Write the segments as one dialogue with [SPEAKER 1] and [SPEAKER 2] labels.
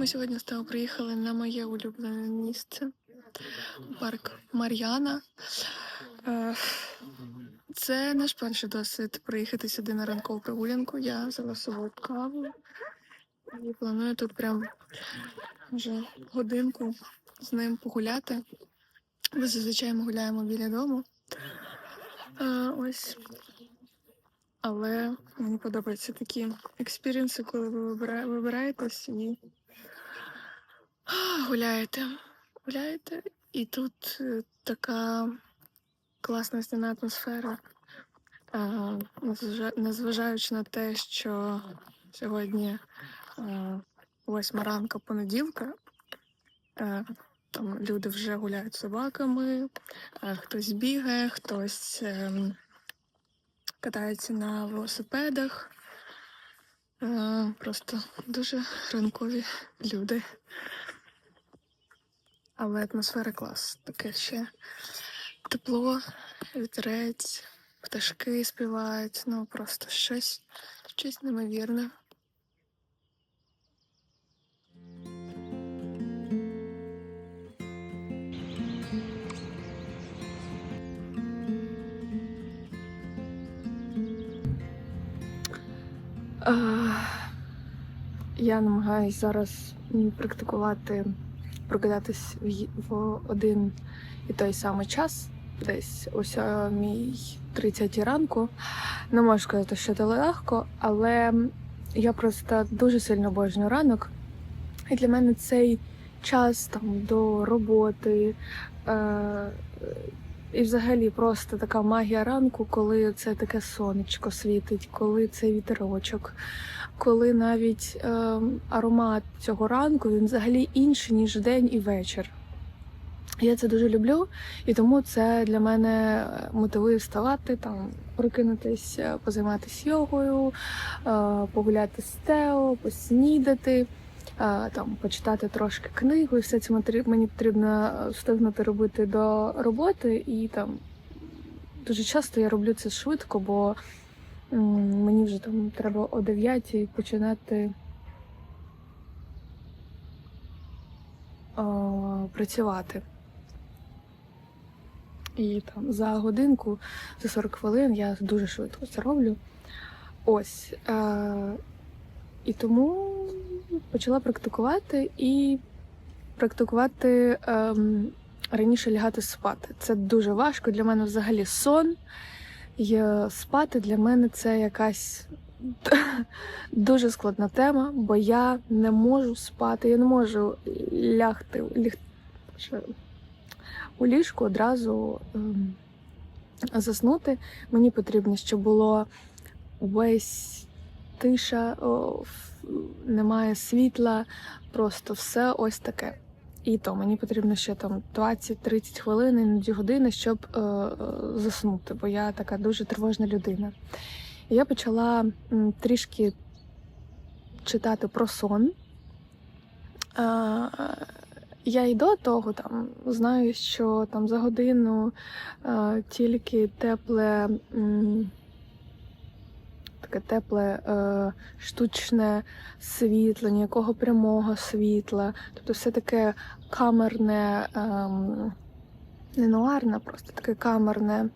[SPEAKER 1] Ми сьогодні з тобою приїхали на моє улюблене місце парк Мар'яна. Е, Це наш перший досвід приїхати сюди на ранкову прогулянку. Я взяла собою каву і планую тут прям вже годинку з ним погуляти. Бо зазвичай ми гуляємо біля дому. Е, Ось. Але мені подобаються такі експіріенси, коли ви вибираєтесь і а, гуляєте. Гуляєте, і тут е, така класна стіна атмосфера. Незважаючи на те, що сьогодні е, восьма ранка понеділка, е, там люди вже гуляють з собаками, хтось бігає, хтось ем, катається на велосипедах. Просто дуже ранкові люди. Але атмосфера клас. Таке ще тепло, вітерець, пташки співають. Ну просто щось, щось неймовірне. Е, Я намагаюся зараз практикувати прокидатись в, один і той самий час, десь о 7.30 ранку. Не можу сказати, що це легко, але я просто дуже сильно обожнюю ранок. І для мене цей час там до роботи. Е- і взагалі просто така магія ранку, коли це таке сонечко світить, коли це вітерочок, коли навіть е, аромат цього ранку він взагалі інший, ніж день і вечір. Я це дуже люблю, і тому це для мене мотивує вставати, там, прокинутись, е, позайматися йогою, е, погуляти з Тео, поснідати, е, там, почитати трошки книгу. І все це мені потрібно е, встигнути робити до роботи. І там дуже часто я роблю це швидко, бо мені вже там треба о 9 починати е, працювати. І там за годинку, за 40 хвилин я дуже швидко це роблю. Ось. Е, і тому почала практикувати і практикувати ем, раніше лягати спати. Це дуже важко. Для мене взагалі сон. І спати для мене це якась дуже складна тема, бо я не можу спати, я не можу лягти ліг... у ліжку одразу ем, заснути. Мені потрібно, щоб було весь тиша, о, немає світла, просто все ось таке. І то мені потрібно ще там 20-30 хвилин, іноді години, щоб е, е, заснути, бо я така дуже тривожна людина. І я почала м, трішки читати про сон. Е, я і до того там знаю, що там за годину е, тільки тепле, м, таке тепле е, штучне світло, ніякого прямого світла. Тобто все таке камерне, ем, не нуарне, просто таке камерне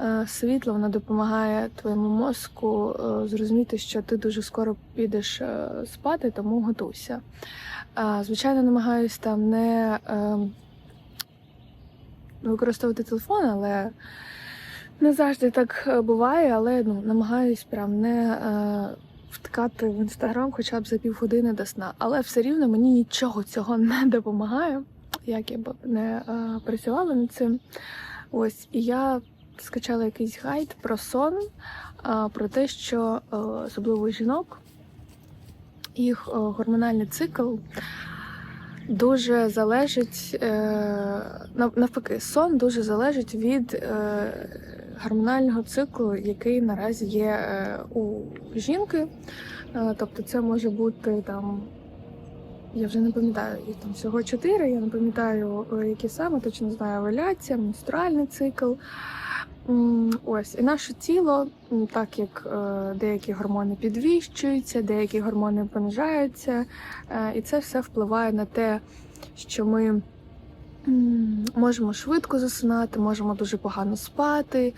[SPEAKER 1] е, світло, воно допомагає твоєму мозку е, зрозуміти, що ти дуже скоро підеш е, спати, тому готуйся. Е, звичайно, намагаюсь там не е, використовувати телефон, але не завжди так е, буває, але ну, намагаюсь прям не е, вткати в інстаграм хоча б за півгодини до сна. Але все рівно мені нічого цього не допомагає, як я б не е, працювала над цим. Ось, і я скачала якийсь гайд про сон, е, про те, що е, особливо жінок їх е, гормональний цикл дуже залежить, е, навпаки, сон дуже залежить від е, гормонального циклу, який наразі є е, у жінки. Е, Тобто це може бути там. Я вже не пам'ятаю, їх там всього чотири. Я не пам'ятаю, е, які саме, точно знаю, овуляція, менструальний цикл. Ось і наше тіло, так як деякі гормони підвищуються, деякі гормони понижаються, і це все впливає на те, що ми можемо швидко засинати, можемо дуже погано спати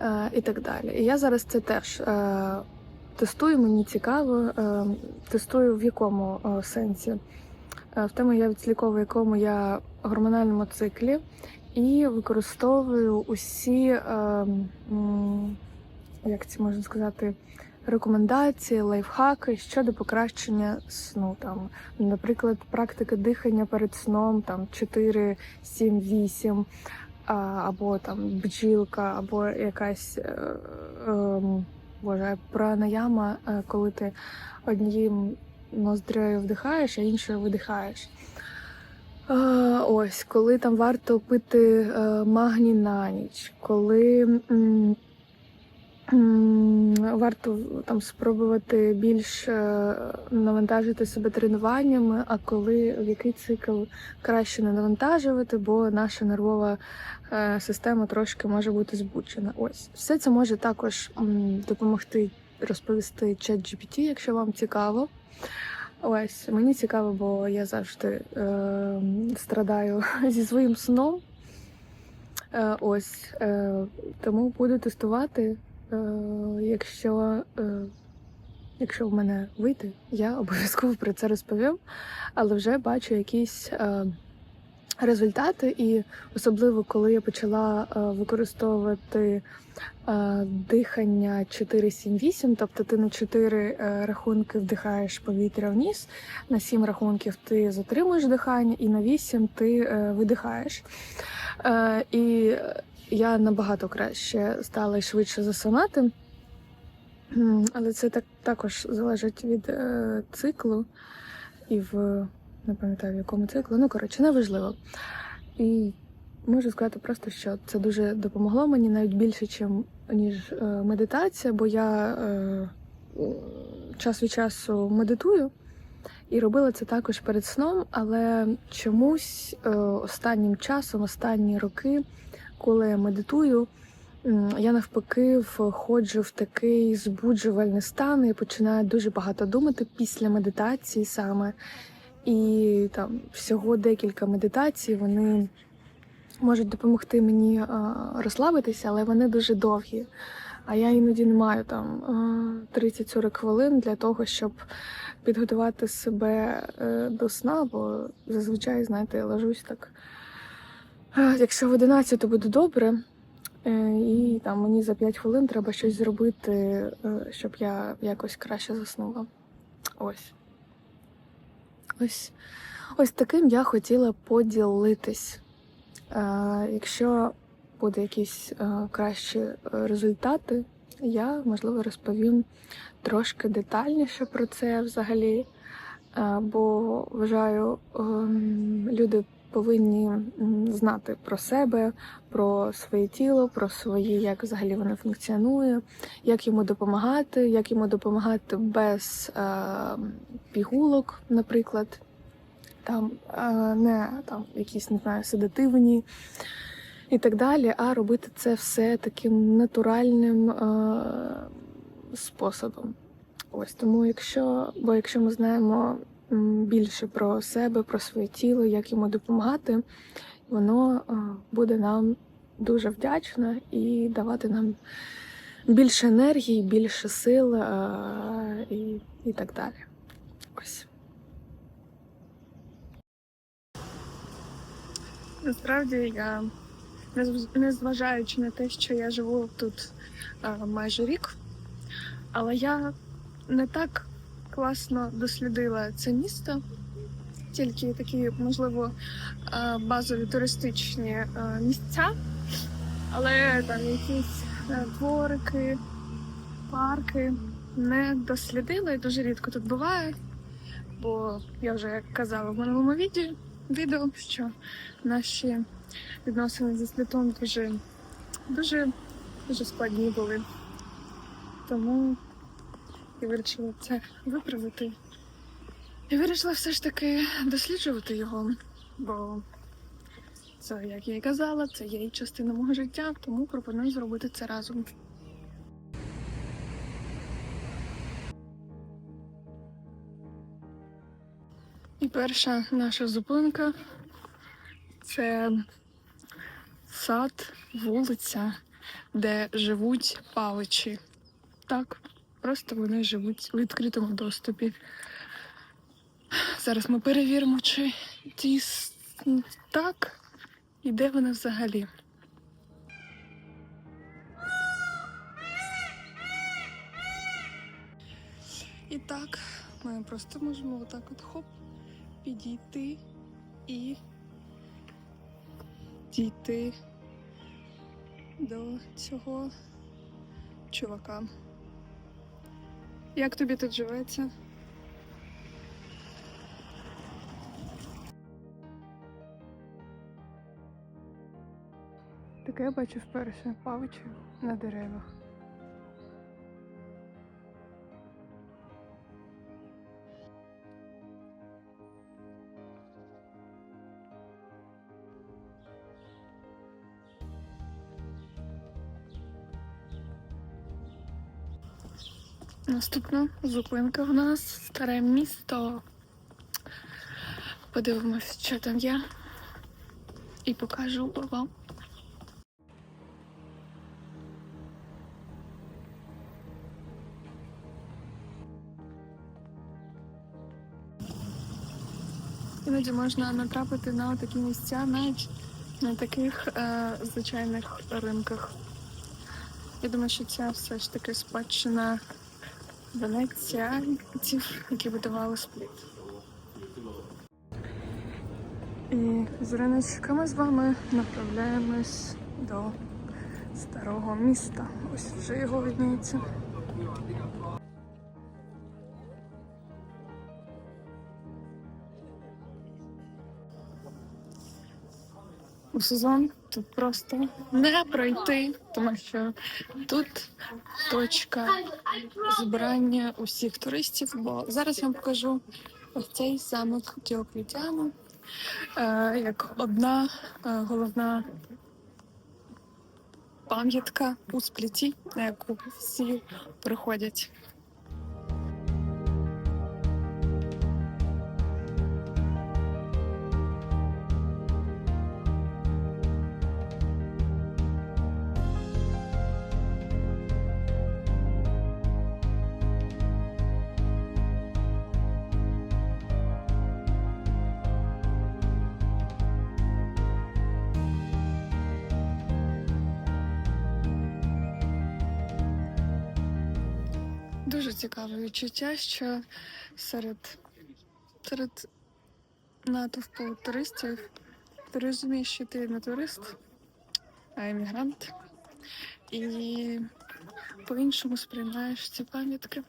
[SPEAKER 1] е, і так далі. І я зараз це теж е, тестую, мені цікаво, е, тестую в якому сенсі. В тому я відслідковую, якому я гормональному циклі і використовую усі, як це можна сказати, рекомендації, лайфхаки щодо покращення сну. Там, наприклад, практика дихання перед сном, там 4, 7, 8, або там бджілка, або якась е, е, боже, пранаяма, е, коли ти однією ноздрею вдихаєш, а іншою видихаєш. Ось, коли там варто пити е, магній на ніч, коли варто там спробувати більш е, навантажити себе тренуваннями, а коли в який цикл краще не навантажувати, бо наша нервова е, система трошки може бути збуджена. Ось все це може також допомогти розповісти ChatGPT, якщо вам цікаво. Ось мені цікаво, бо я завжди е, страдаю зі своїм сном. Е, ось е, тому буду тестувати. Е, якщо, е, якщо в мене вийде, я обов'язково про це розповім, але вже бачу якісь е, результати, і особливо коли я почала використовувати дихання 4-7-8, тобто ти на 4 е, рахунки вдихаєш повітря вниз, на 7 рахунків ти затримуєш дихання, і на 8 ти видихаєш. І я набагато краще стала і швидше засинати. Але це так, також залежить від е, циклу і в не пам'ятаю в якому циклу. Ну коротше, неважливо. І можу сказати просто, що це дуже допомогло мені навіть більше, ніж е, медитація, бо я е, час від часу медитую і робила це також перед сном, але чомусь е, останнім часом, останні роки, коли я медитую, я навпаки входжу в такий збуджувальний стан і починаю дуже багато думати після медитації саме. І там всього декілька медитацій вони можуть допомогти мені розслабитися, але вони дуже довгі. А я іноді не маю там 30-40 хвилин для того, щоб підготувати себе е, до сна, бо зазвичай, знаєте, я ложусь так. «А, Якщо в 11, то буде добре. Е, І там мені за 5 хвилин треба щось зробити, е, щоб я якось краще заснула. Ось. Ось, ось таким я хотіла поділитись. Е, якщо буде якісь кращі результати, я можливо розповім трошки детальніше про це взагалі. Бо вважаю, ем, люди повинні знати про себе, про своє тіло, про свої, як взагалі воно функціонує, як йому допомагати, як йому допомагати без е, пігулок, наприклад, там е, не там якісь не знаю, седативні і так далі, а робити це все таким натуральним е, способом. Ось тому, якщо, бо якщо ми знаємо більше про себе, про своє тіло, як йому допомагати, воно е, буде нам дуже вдячне і давати нам більше енергії, більше сил е, і, і так далі. Ось. Насправді я, незв- незважаючи на те, що я живу тут е, майже рік, але я не так класно дослідила це місто, тільки такі, можливо, е, базові туристичні е, місця, але там якісь е, дворики, парки не дослідила і дуже рідко тут буває, бо я вже казала в минулому відео, що наші відносини зі світом дуже, дуже, дуже складні були. Тому я вирішила це виправити. І вирішила все ж таки досліджувати його, бо Це, як я і казала, це є і частина мого життя, тому пропоную зробити це разом. І перша наша зупинка це сад, вулиця, де живуть паличі. Так, просто вони живуть у відкритому доступі. Зараз ми перевіримо, чи дійс... так, і де вони взагалі. І так, ми просто можемо отак от хоп, підійти і дійти до цього чувака. Як тобі тут живеться? Таке я бачу вперше павичі на деревах. Наступна зупинка в нас старе місто. Подивимось, що там є. І покажу вам. Іноді можна натрапити на такі місця навіть на таких е, звичайних ринках. Я думаю, що це все ж таки спадщина венеціанців, які видавали спліт. І з Риночка ми з вами направляємось до старого міста. Ось вже його видніється. У сезон тут просто не пройти, тому що тут точка збирання усіх туристів. Бо зараз я вам покажу ось цей замок Діоклетіану, як одна е, головна пам'ятка у спліті, на яку всі приходять. Дуже цікаве відчуття, що серед, серед натовпу туристів ти розумієш, що ти не турист, а емігрант. І по-іншому сприймаєш ці пам'ятки.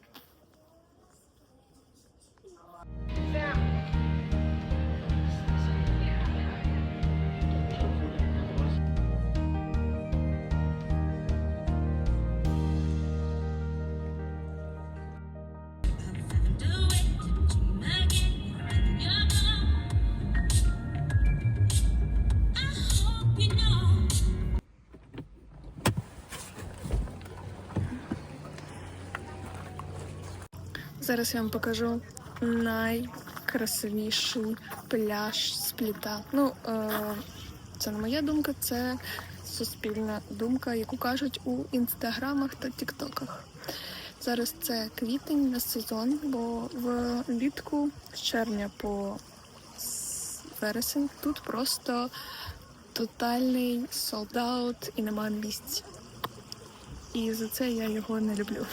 [SPEAKER 1] Зараз я вам покажу найкрасивіший пляж спліта. Ну, е, це не моя думка, це суспільна думка, яку кажуть у інстаграмах та тіктоках. Зараз це квітень на сезон, бо влітку з червня по вересень тут просто тотальний солдаут і нема місць. І за це я його не люблю.